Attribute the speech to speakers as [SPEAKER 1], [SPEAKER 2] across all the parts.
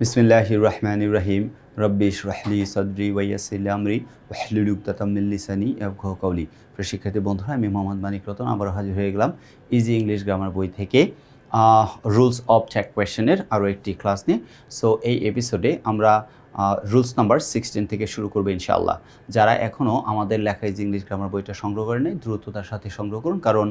[SPEAKER 1] বিসমিল্লাহ রহমান রহিম রব্বিশ রাহলি সদরি ওয়াইয়াসিল আমরি ওয়াহলুল উকতাতামিল লিসানি ইয়াফকাহ কাউলি প্রিয় শিক্ষার্থী, বন্ধুরা, আমি মোহাম্মদ মানিক রতন আবার হাজির হয়ে গেলাম ইজি ইংলিশ গ্রামার বই থেকে রুলস অফ ট্যাক কোয়েশনের আরও একটি ক্লাস নিয়ে। সো এই এপিসোডে আমরা রুলস নাম্বার সিক্সটিন থেকে শুরু করব ইনশাআল্লাহ। যারা এখনও আমাদের লেখা ইজি ইংলিশ গ্রামার বইটা সংগ্রহ করেনি, দ্রুততার সাথে সংগ্রহ করুন। কারণ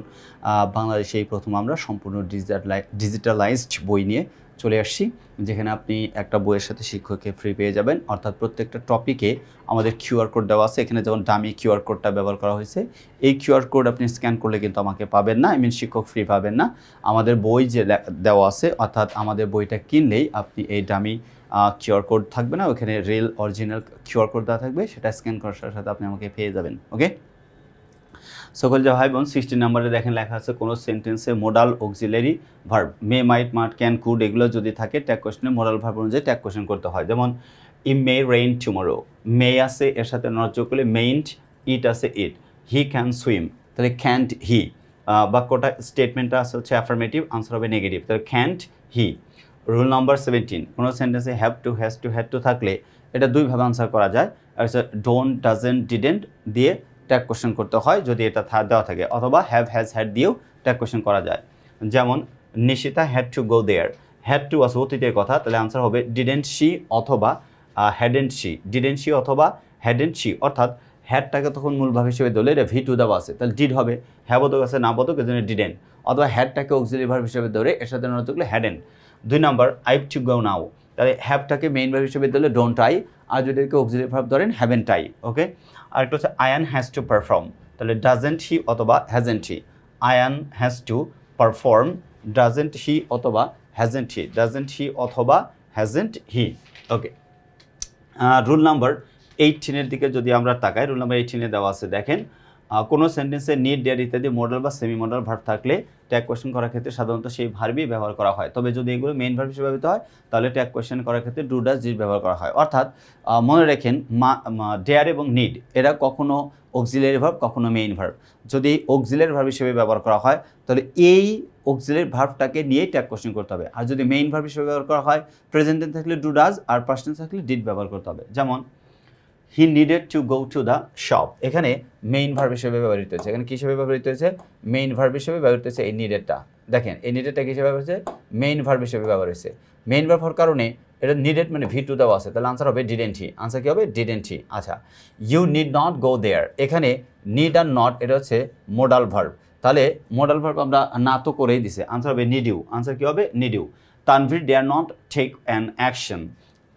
[SPEAKER 1] বাংলাদেশে এই প্রথম আমরা সম্পূর্ণ ডিজিটালাই ডিজিটালাইজড বই নিয়ে চলে আসছি, যেখানে আপনি একটা বইয়ের সাথে শিক্ষককে ফ্রি পেয়ে যাবেন। অর্থাৎ প্রত্যেকটা টপিকে আমাদের কিউআর কোড দেওয়া আছে। এখানে যেমন দামি কিউআর কোডটা ব্যবহার করা হয়েছে, এই কিউআর কোড আপনি স্ক্যান করলে কিন্তু আমাকে পাবেন না। আই মিন শিক্ষক ফ্রি পাবেন না। আমাদের বই যে দেওয়া আছে, অর্থাৎ আমাদের বইটা কিনলেই আপনি এই দামি কিউআর কোড থাকবে না। ওখানে রিয়েল অরিজিনাল কিউআর কোড দেওয়া থাকবে। সেটা স্ক্যান করার সাথে সাথে আপনি আমাকে পেয়ে যাবেন। ওকে সকল যে ভাই বোন সিক্সটি নাম্বারে দেখেন লেখা আছে, কোনো সেন্টেন্সে modal auxiliary verb may might must can could এগুলো যদি থাকে ট্যাগ কোশ্চেনে মোডাল ভার্ব অনুযায়ী ট্যাগ কোশ্চেন করতে হয়। যেমন ই মে রেইন টুমোরো মে আছে, এর সাথে নর্য করলে মেইন্ট ইট আছে ইট হি ক্যান সুইম তাহলে ক্যান্ট হি বাক্যটা স্টেটমেন্টটা আছে হচ্ছে অ্যাফার্মেটিভ আনসার হবে নেগেটিভ তাহলে can't he rule number seventeen কোনো সেন্টেন্সে have to has to had to থাকলে, এটা দুইভাবে আনসার করা যায়। আর ডোন্ট ডাজেন্ট ডিডেন্ট দিয়ে ট্যাগ কোশ্চেন করতে হয় যদি এটা দেওয়া থাকে অথবা হ্যাভ হ্যাজ হ্যাড দিয়েও ট্যাগ কোশ্চেন করা যায়। যেমন, Nishita had to go there had to আছে অতীতের কথা, তাহলে আনসার হবে ডিডেন্ট শি অথবা হ্যাডেন্ট শি ডিডেন্ট শি অথবা হ্যাডেন্ট শি অর্থাৎ হ্যাডটাকে তখন মূল ভাব হিসেবে ধরলে এটা ভি টু দেওয়া আছে। তাহলে ডিড হবে। হ্যাবোধক আছে, না বোধক এর জন্য ডিডেন্ট অথবা হ্যাডটাকে অক্সিলি ভার্ব হিসেবে ধরে এর সাথে নজর করলে হ্যাডেন্ট দুই নম্বর আইভ টু গো নাও তাহলে হ্যাভটাকে মেইন ভার্ব হিসেবে ধরলে ডোন্ট আই আর যদি অক্সিলি ভার্ব ধরেন হ্যাভেন টাই ওকে আরেকটা হচ্ছে আয়ান হ্যাজ টু পারফর্ম তাহলে ডাজেন্ট হি অথবা hasn't he Ayan has to perform doesn't he অথবা হ্যাজেন্ট হি ডাজেন্ট হি অথবা hasn't he okay rule number এইটিনের দিকে যদি আমরা তাকাই রুল নাম্বার এইটিনে দেওয়া আছে, দেখেন কোনো সেন্টেন্সে নিড ডেয়ার ইত্যাদি মডেল বা সেমি মডেল ভার্ব থাকলে ট্যাগ কোয়েশ্চেন করার ক্ষেত্রে সাধারণত সেই ভার্বই ব্যবহার করা হয়। তবে যদি এগুলো মেইন ভার্ব হিসেবে ব্যবহৃত হয়, তাহলে ট্যাগ কোয়েশ্চেন করার ক্ষেত্রে ডু ডাস ডিড ব্যবহার করা হয়। অর্থাৎ মনে রাখেন, মা ডেয়ার এবং নিড এরা কখনো অক্সিলারি ভার্ব কখনো মেইন ভার্ব যদি অক্সিলারি ভার্ব হিসেবে ব্যবহার করা হয়, তাহলে এই অক্সিলারি ভার্বটাকে নিয়েই ট্যাগ কোশ্চেন করতে হবে। আর যদি মেইন ভার্ব হিসেবে ব্যবহার করা হয় প্রেজেন্টে থাকলে ডু ডাজ আর পার্সেন্ট থাকলে ডিড ব্যবহার করতে হবে। যেমন he needed to go to the shop এখানে মেইন ভার্ব হিসেবে ব্যবহৃত হয়েছে। এখানে কী হিসেবে ব্যবহৃত হয়েছে? মেইন ভার্ব হিসেবে ব্যবহৃত হয়েছে এই নিডেডটা দেখেন, এই নিডেডটা কী হিসেবে ব্যবহৃত হয়েছে? মেইন ভার্ব হিসেবে ব্যবহার হয়েছে। মেইন ভার্ব হওয়ার কারণে এটা নিডেড মানে ভি টু দেওয়া আছে। তাহলে আনসার হবে ডিডেন্ট হি আনসার কী হবে? ডিডেন্ট হি আচ্ছা you need not go there এখানে নিড আর নট এটা হচ্ছে মোডাল ভার্ব তাহলে মোডাল ভার্ব আমরা না তো করেই দিছে। আনসার হবে নিড ইউ আনসার কী হবে? Need you Tanvir dare not take an action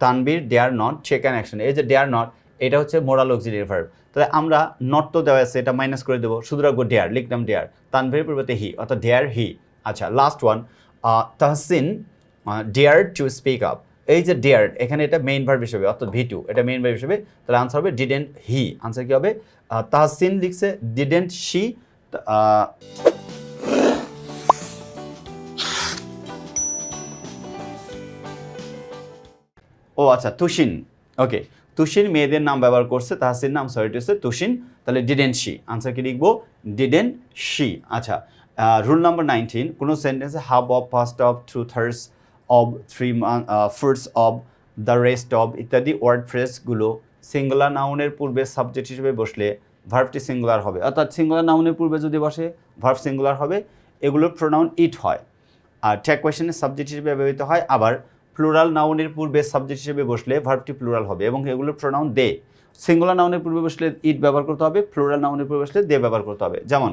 [SPEAKER 1] Tanvir dare not take an action এই যে ডেয়ার নট এটা হচ্ছে মোরাল অক্সিলিয়ারি ভার্ব তাহলে আমরা নট তো দেওয়া আছে, এটা মাইনাস করে দেবো। শুধু ডেয়ার লিখলাম ডেয়ার তানভীর পরিবর্তে হি অর্থাৎ ডেয়ার হি আচ্ছা last one Tahsin dare to speak up এই যে ডেয়ার এখানে এটা মেইন ভার্ব হিসেবে, অর্থাৎ ভি টু এটা মেইন ভার্ব হিসেবে, তাহলে আনসার হবে ডিডেন্ট হি আনসার কি হবে? তাহসিন লিখছে ডিডেন্ট শি ও আচ্ছা তুষিন। ওকে তুষিন মেয়েদের নাম ব্যবহার করছে, তাহসিন নাম সরি হচ্ছে তুষিন। তাহলে ডিডেন শি আনসার কি লিখব? Didn't she. আচ্ছা রুল নাম্বার নাইনটিন কোনো সেন্টেন্সে half of first of three thirds of three first of the rest of ইত্যাদি ওয়ার্ড ফ্রেজগুলো সিঙ্গুলার নাউনের পূর্বে সাবজেক্ট হিসেবে বসলে ভার্বটি সিঙ্গুলার হবে। অর্থাৎ সিঙ্গুলার নাউনের পূর্বে যদি বসে ভার্ব সিঙ্গুলার হবে, এগুলোর প্রোনাউন ইট হয়। আর ট্যাগ কোয়েশনের সাবজেক্ট হিসেবে ব্যবহৃত হয়, আবার প্লুরাল নাউনের পূর্বে সাবজেক্ট হিসেবে বসলে ভার্বটি প্লুরাল হবে এবং এগুলো প্রোনাউন দে। সিঙ্গুলার নাউনের পূর্বে বসলে ইট ব্যবহার করতে হবে, প্লুরাল নাউনের পূর্বে বসলে দে ব্যবহার করতে হবে। যেমন,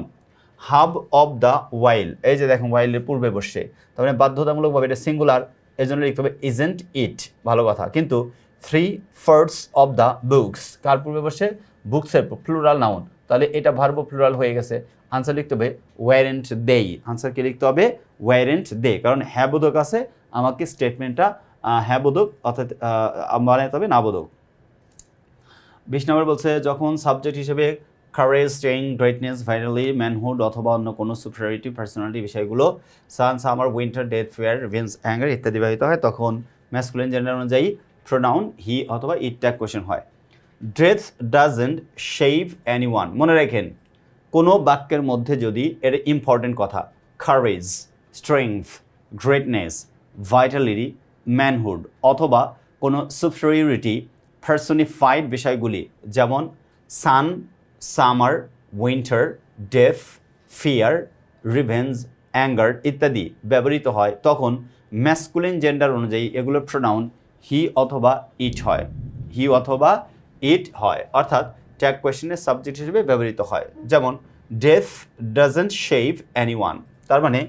[SPEAKER 1] হাব অফ দ্য ওয়াইল, এই যে দেখুন ওয়াইলের পূর্বে বসছে। তার মানে বাধ্যতামূলকভাবে এটা সিঙ্গুলার এই জন্য লিখতে হবে ইজেন্ট ইট ভালো কথা। কিন্তু three fourths of the books কার পূর্বে বসে বুকসের প্লুরাল নাউন। তাহলে এটা ভার্ব প্লুরাল হয়ে গেছে। আনসার লিখতে হবে ওয়ারেন্ট দেই আনসার কি লিখতে হবে? ওয়ারেন্ট দে কারণ হ্যাঁ বোধক আছে আমাকে স্টেটমেন্টটা হ্যাঁ বোধক, অর্থাৎ বানাতে হবে না বোধক। বিশ নম্বর বলছে, যখন সাবজেক্ট হিসেবে কারেজ স্ট্রেং গ্রেটনেস ভাইরালি ম্যানহুড অথবা অন্য কোনো সুপারিটি পার্সোনালিটি বিষয়গুলো sun summer winter death fear vengeance anger ইত্যাদি ব্যবহৃত হয়, তখন ম্যাসকুলিন জেন্ডার অনুযায়ী প্রোনাউন হি অথবা ইট ট্যাগ কোয়েশন হয়। ড্রেথ ডাজেন্ট শেভ অ্যানি ওয়ান মনে রাখেন, কোনো বাক্যের মধ্যে যদি এর ইম্পর্টেন্ট কথা courage strength greatness vitality manhood অথবা কোনো সুপেরিয়রিটি পার্সোনিফাইড বিষয়গুলি, যেমন sun summer winter death fear revenge anger ইত্যাদি ব্যবহৃত হয়, তখন ম্যাসকুলিন জেন্ডার অনুযায়ী এগুলোর প্রোনাউন হি অথবা ইট হয়। হি অথবা ইট হয়, অর্থাৎ ট্যাগ কোয়েশ্চেনের সাবজেক্ট হিসেবে ব্যবহৃত হয়। যেমন ডেফ ডাজেন্ট শেভ ওয়ান তার মানে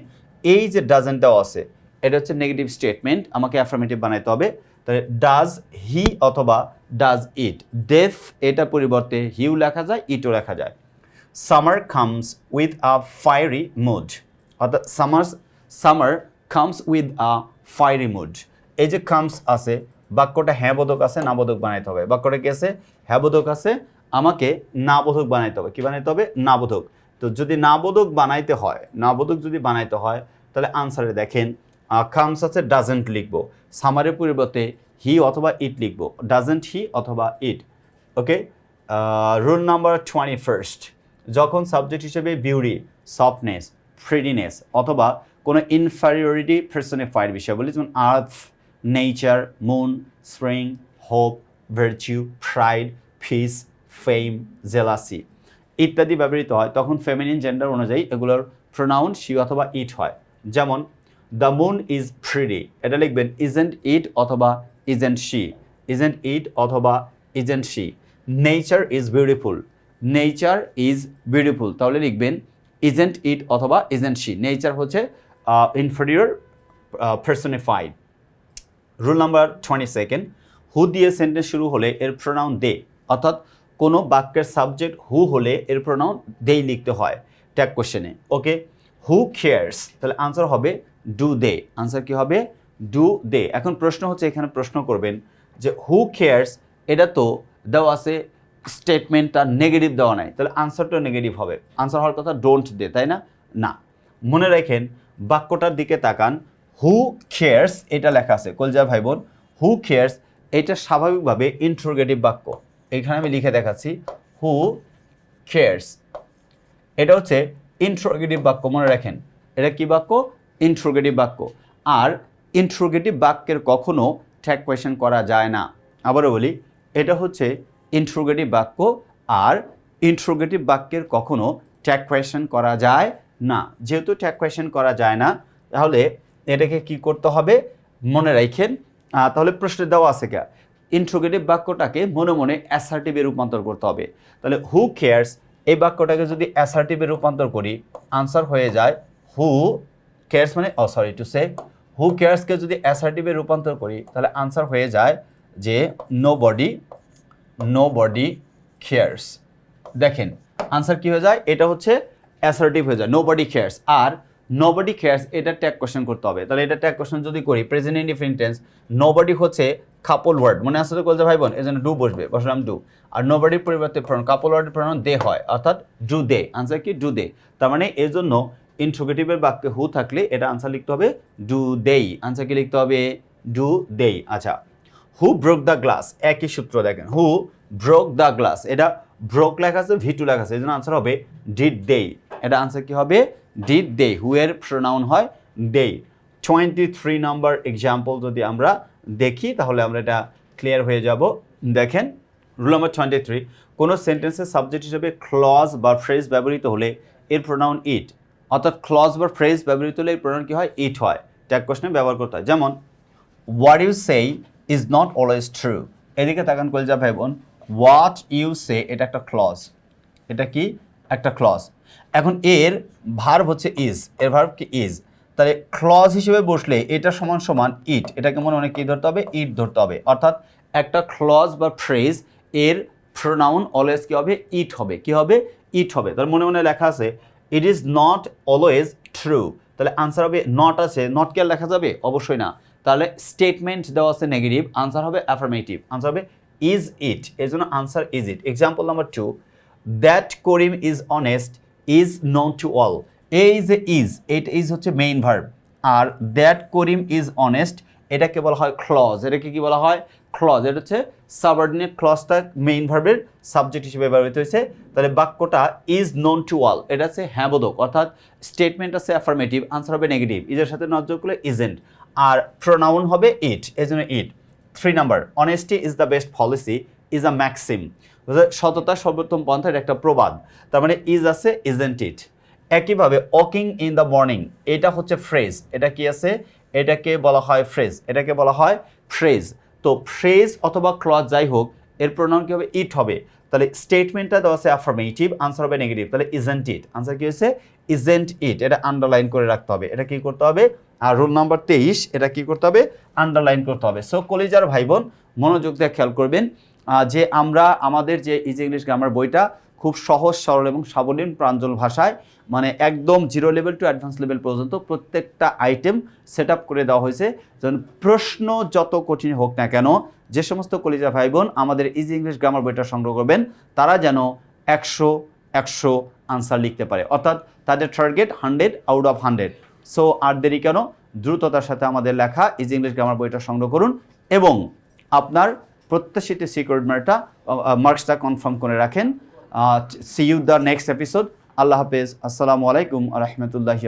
[SPEAKER 1] এই যে ডাজেন্ট দেওয়া আছে এটা হচ্ছে নেগেটিভ স্টেটমেন্ট আমাকে অ্যাফার্মেটিভ বানাইতে হবে। তাহলে ডাজ হি অথবা ডাজ ইট ডেফ এটা পরিবর্তে হিউ লেখা যায় ইটও লেখা যায়। Summer comes with a fiery mood অর্থাৎ summer summer comes with a fiery mood এই যে কামস আছে, বাক্যটা হ্যাঁ বোধক আছে, না বোধক বানাইতে হবে। বাক্যটা কি আছে? হ্যাঁ বোধক আছে, আমাকে না বোধক বানাইতে হবে। কি বানাইতে হবে? না বোধক। তো যদি না বোধক বানাইতে হয়, না বোধক যদি বানাইতে হয়, তাহলে আনসারে দেখেন কামস আছে ডাজেন্ট লিখব। সামারের পরিবর্তে হি অথবা ইট লিখব। ডাজেন্ট হি অথবা it okay rule number twenty first যখন সাবজেক্ট হিসেবে বিউটি সফটনেস ফ্রিডিনেস অথবা কোনো ইনফারিয়রিটি পার্সনিফাইড বিষয় বলি যেমন earth nature moon spring hope virtue pride peace fame jealousy ইত্যাদি ব্যবহৃত হয়, তখন ফেমিনিন জেন্ডার অনুযায়ী এগুলোর প্রোনাউন শি অথবা ইট হয়। যেমন দ্য মুন ইজ ফ্রিডি এটা লিখবেন ইজেন্ট ইট অথবা ইজেন্ট শি ইজেন্ট ইট অথবা isn't she nature is beautiful nature is beautiful তাহলে লিখবেন ইজেন্ট ইট অথবা ইজেন্ট শি নেচার হচ্ছে inferior personified rule number twenty second who দিয়ে সেন্টেন্স শুরু হলে এর প্রোনাউন দে অর্থাৎ কোনো বাক্যের সাবজেক্ট হু হলে এর প্রোনাউন দেই লিখতে হয়। ট্যাগ কোশ্চেনে ওকে হু কেয়ার্স তাহলে আনসার হবে ডু দে আনসার কি হবে? ডু দে এখন প্রশ্ন হচ্ছে, এখানে প্রশ্ন করবেন যে হু কেয়ার্স এটা তো দেওয়া আছে স্টেটমেন্টটা নেগেটিভ দেওয়া নাই। তাহলে আনসারটা নেগেটিভ হবে। আনসার হওয়ার কথা ডোন্ট দে তাই না? না। মনে রাখেন, বাক্যটার দিকে তাকান হু কেয়ার্স এটা লেখা আছে। কলজা ভাই বোন হু কেয়ার্স এটা স্বাভাবিকভাবে ইন্ট্রোগেটিভ বাক্য। এখানে আমি লিখে দেখাচ্ছি হু কেয়ার্স এটা হচ্ছে ইন্ট্রোগেটিভ বাক্য, মনে রাখেন। এটা কি বাক্য? ইন্ট্রোগেটিভ বাক্য। আর ইন্ট্রোগেটিভ বাক্যের কখনো ট্যাগ কোয়েশন করা যায় না। আবারও বলি, এটা হচ্ছে ইন্ট্রোগেটিভ বাক্য আর ইন্ট্রোগেটিভ বাক্যের কখনো ট্যাগ কোয়েশন করা যায় না। যেহেতু ট্যাগ কোয়েশন করা যায় না, তাহলে এটাকে কি করতে হবে? মনে রাখেন তাহলে প্রশ্ন দেওয়া আছে কে? ইন্ট্রোগেটিভ বাক্যটাকে মনে মনে অ্যাসার্টিভে রূপান্তর করতে হবে। তাহলে হু কেয়ার্স এই বাক্যটাকে যদি অ্যাসার্টিভে রূপান্তর করি আনসার হয়ে যায় হু কেয়ার্স মানে অ সরি টু সে হু কেয়ার্সকে যদি অ্যাসার্টিভে রূপান্তর করি, তাহলে আনসার হয়ে যায় যে nobody nobody cares দেখেন আনসার কি হয়ে যায়? এটা হচ্ছে অ্যাসার্টিভ হয়ে যায় নো বডি কেয়ার্স আর নো বডি কেয়ার্স এটা ট্যাগ কোশ্চেন করতে হবে। তাহলে এটা ট্যাগ কোশ্চেন যদি করি present indefinite tense nobody হচ্ছে কাপল ওয়ার্ড মনে আসতে বলতে ভাই বোন? এই জন্য ডু বসবে, বসলাম ডু আর নো বডির পরিবর্তে কাপল ওয়ার্ডের প্রণাম দে হয়, অর্থাৎ ডু দে আনসার কি? ডু দে তার মানে এর জন্য ইন্ট্রোগেটিভের বাক্যে হু থাকলে এটা আনসার লিখতে হবে ডু দেই আনসার কি লিখতে হবে? ডু দেই আচ্ছা হু ব্রোক দ্য গ্লাস একই সূত্র দেখেন হু ব্রোক দ্য গ্লাস এটা ব্রোক লেখা আছে ভি টু লেখা আছে এই জন্য আনসার হবে ডিড দেই এটা আনসার কি হবে? ডিড দে হু এর প্রোনাউন হয়? দেই টোয়েন্টি থ্রি নাম্বার এক্সাম্পল যদি আমরা দেখি, তাহলে আমরা এটা ক্লিয়ার হয়ে যাব। দেখেন রুল নাম্বার টোয়েন্টি থ্রি কোনো সেন্টেন্সের সাবজেক্ট হিসেবে ক্লজ বা ফ্রেজ ব্যবহৃত হলে এর প্রোনাউন ইট অর্থাৎ ক্লজ বা ফ্রেজ ব্যবহৃত হলে এর প্রোনাউন কি হয়? ইট হয়। ট্যাগ কোশ্চেনে ব্যবহার করতে হয়। যেমন what you say is not always true এদিকে তাকান কলজা ভাই বোন হোয়াট ইউ সে এটা একটা ক্লজ এটা কি? একটা ক্লজ এখন এর ভার্ব হচ্ছে ইজ এর ভার্ব কি ইজ তাহলে ক্লজ হিসেবে বসলে এটা সমান সমান ইট এটাকে মনে মনে কি ধরতে হবে ইট ধরতে হবে। অর্থাৎ একটা ক্লজ বা ফ্রেজ এর প্রোনাউন অলওয়েজ কি হবে? ইট হবে। কি হবে? ইট হবে। তার মনে মনে লেখা আছে it is not always true তাহলে আনসার হবে নট আছে। নট কে লেখা যাবে? অবশ্যই না। তাহলে স্টেটমেন্ট দেওয়া আছে নেগেটিভ আনসার হবে অ্যাফার্মেটিভ আনসার হবে ইজ ইট এর জন্য answer is it example number two that Karim is honest is known to all এই যে ইজ এটা ইজ হচ্ছে মেইন ভার্ব আর দ্যাট করিম ইজ অনেস্ট এটাকে বলা হয় ক্লজ এটাকে কি বলা হয়? ক্লজ এটা হচ্ছে সাবঅর্ডিনেট ক্লজটা মেইন ভার্বের সাবজেক্ট হিসেবে ব্যবহৃত হয়েছে। তাহলে বাক্যটা ইজ নন টু অল এটা হচ্ছে হ্যাঁ বোধক, অর্থাৎ স্টেটমেন্ট আছে অ্যাফার্মেটিভ আনসার হবে নেগেটিভ ইজের সাথে নজর করলে ইজেন্ট আর প্রোনাউন হবে ইট এই জন্য it three number honesty is the best policy is a maxim সততা সর্বোত্তম পন্থার একটা প্রবাদ, তার মানে ইজ আছে ইজেন্ট ইট একইভাবে ওয়াকিং ইন দ্য মর্নিং এটা হচ্ছে ফ্রেজ এটা কি আছে? এটাকে বলা হয় ফ্রেজ এটাকে বলা হয় ফ্রেজ তো ফ্রেজ অথবা ক্লজ যাই হোক, এর প্রোনাউন কি হবে? ইট হবে। তাহলে স্টেটমেন্টটা দেওয়া আছে অ্যাফার্মেটিভ আনসার হবে নেগেটিভ তাহলে ইজেন্ট ইট আনসার কি হয়েছে? ইজেন্ট ইট এটা আন্ডারলাইন করে রাখতে হবে। এটা কি করতে হবে? আর রুল নাম্বার তেইশ, এটা কি করতে হবে? আন্ডারলাইন করতে হবে। সো কলিজার ভাই বোন, মনোযোগ দিয়ে খেয়াল করবেন। যে আমরা আমাদের যে ইজি ইংলিশ গ্রামার বইটা খুব সহজ, সরল এবং সাবলীল প্রাঞ্জল ভাষায় মানে একদম zero level to advance level পর্যন্ত প্রত্যেকটা আইটেম সেট করে দেওয়া হয়েছে। যেন প্রশ্ন যত কঠিন হোক না কেন, যে সমস্ত কলিজা ভাই বোন আমাদের ইজি ইংলিশ গ্রামার বইটা সংগ্রহ করবেন, তারা যেন একশো একশো আনসার লিখতে পারে। অর্থাৎ তাদের target hundred out of hundred so আর দেরি কেন? দ্রুততার সাথে আমাদের লেখা ইজি ইংলিশ গ্রামার বইটা সংগ্রহ করুন এবং আপনার প্রত্যাশিত সিকিউরিটি মার্কটা মার্কসটা কনফার্ম করে রাখেন। See you the next episode আল্লাহ হাফেজ। আসসালামু আলাইকুম রহমতুল্লাহি